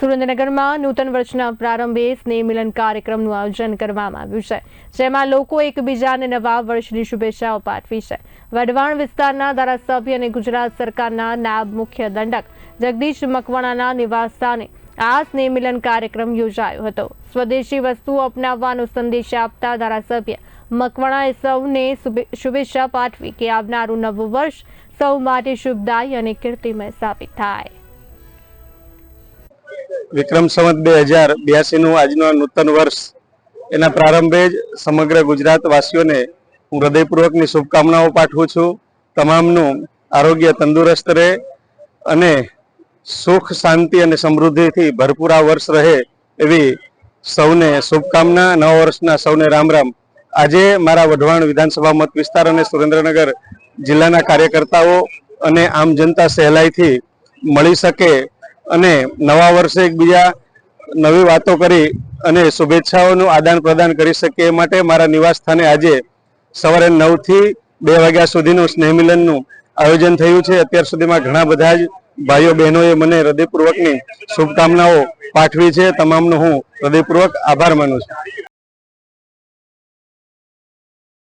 સુરેન્દ્રનગરમાં નૂતન વર્ષના પ્રારંભે સ્નેહ મિલન કાર્યક્રમનું આયોજન કરવામાં આવ્યું છે, જેમાં લોકો એકબીજાને નવા વર્ષની શુભેચ્છાઓ પાઠવી છે. વઢવાણ વિસ્તારના ધારાસભ્ય અને ગુજરાત સરકારના નાયબ મુખ્ય દંડક જગદીશ મકવાણાના નિવાસસ્થાને આ સ્નેહ મિલન કાર્યક્રમ યોજાયો હતો. સ્વદેશી વસ્તુઓ અપનાવવાનો સંદેશ આપતા ધારાસભ્ય મકવાણાએ સૌને શુભેચ્છા પાઠવી કે આવનારું નવું વર્ષ સૌ માટે શુભદાયી અને કીર્તિમય સાબિત થાય. વિક્રમ સંવત બે હજાર બ્યાસી નું આજનો નૂતન વર્ષ, એના પ્રારંભે જ સમગ્ર ગુજરાત વાસીઓને હું હૃદયપૂર્વકની શુભકામનાઓ પાઠવું છું. તમામનું આરોગ્ય તંદુરસ્ત રહે અને સુખ, શાંતિ અને સમૃદ્ધિથી ભરપૂર આ વર્ષ રહે એવી સૌને શુભકામના. નવા વર્ષના સૌને રામ રામ. આજે મારા વઢવાણ વિધાનસભા મત વિસ્તાર અને સુરેન્દ્રનગર જિલ્લાના કાર્યકર્તાઓ અને આમ જનતા સહેલાઈથી મળી શકે અને નવા વર્ષે એકબીજા નવી વાતો કરી અને શુભેચ્છાઓનું આદાન પ્રદાન કરી શકીએ એ માટે મારા નિવાસ સ્થાને આજે સવારે નવથી બે વાગ્યા સુધીનું સ્નેહમિલનનું આયોજન થયું છે. અત્યાર સુધીમાં ઘણા બધા જ ભાઈઓ બહેનોએ મને હૃદયપૂર્વકની શુભકામનાઓ પાઠવી છે. તમામનો હું હૃદયપૂર્વક આભાર માનું છું.